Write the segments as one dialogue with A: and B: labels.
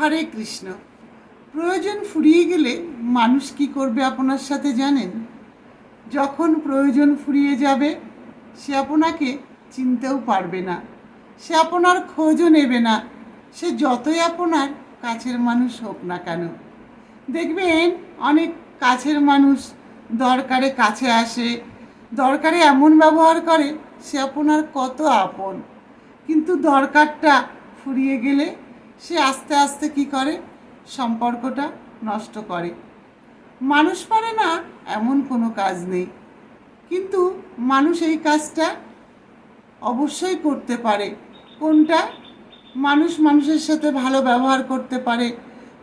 A: হরে কৃষ্ণ। প্রয়োজন ফুরিয়ে গেলে মানুষ কি করবে আপনার সাথে জানেন? যখন প্রয়োজন ফুরিয়ে যাবে, সে আপনাকে চিনতেও পারবে না। সে আপনার খোঁজও নেবে না। সে যতই আপনার কাছের মানুষ হোক না কেন। দেখবেন, অনেক কাছের মানুষ দরকারে কাছে আসে, দরকারে এমন ব্যবহার করে, সে আপনার কত আপন। কিন্তু দরকারটা ফুরিয়ে গেলে সে আস্তে আস্তে কি করে? সম্পর্কটা নষ্ট করে। মানুষ পারে না এমন কোনো কাজ নেই। কিন্তু মানুষ এই কাজটা অবশ্যই করতে পারে। কোনটা? মানুষ মানুষের সাথে ভালো ব্যবহার করতে পারে।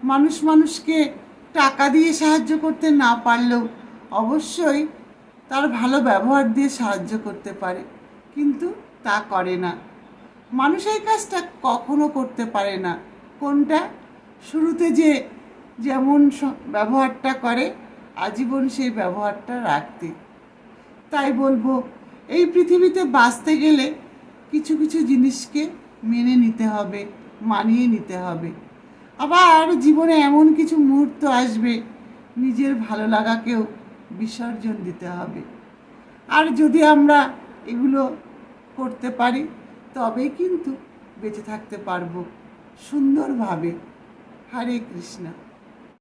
A: মানুষ মানুষকে টাকা দিয়ে সাহায্য করতে না পারলেও অবশ্যই তার ভালো ব্যবহার দিয়ে সাহায্য করতে পারে। কিন্তু তা করে না। মানুষ এই কাজটা কখনো করতে পারে না। কোনটা? শুরুতে যে যেমন ব্যবহারটা করে, আজীবন সেই ব্যবহারটা রাখতে। তাই বলব, এই পৃথিবীতে বাঁচতে গেলে কিছু কিছু জিনিসকে মেনে নিতে হবে, মানিয়ে নিতে হবে। আবার জীবনে এমন কিছু মুহূর্ত আসবে, নিজের ভালো লাগাকেও বিসর্জন দিতে হবে। আর যদি আমরা এগুলো করতে পারি তবেই কিন্তু বেঁচে থাকতে পারব সুন্দরভাবে। হরে কৃষ্ণ।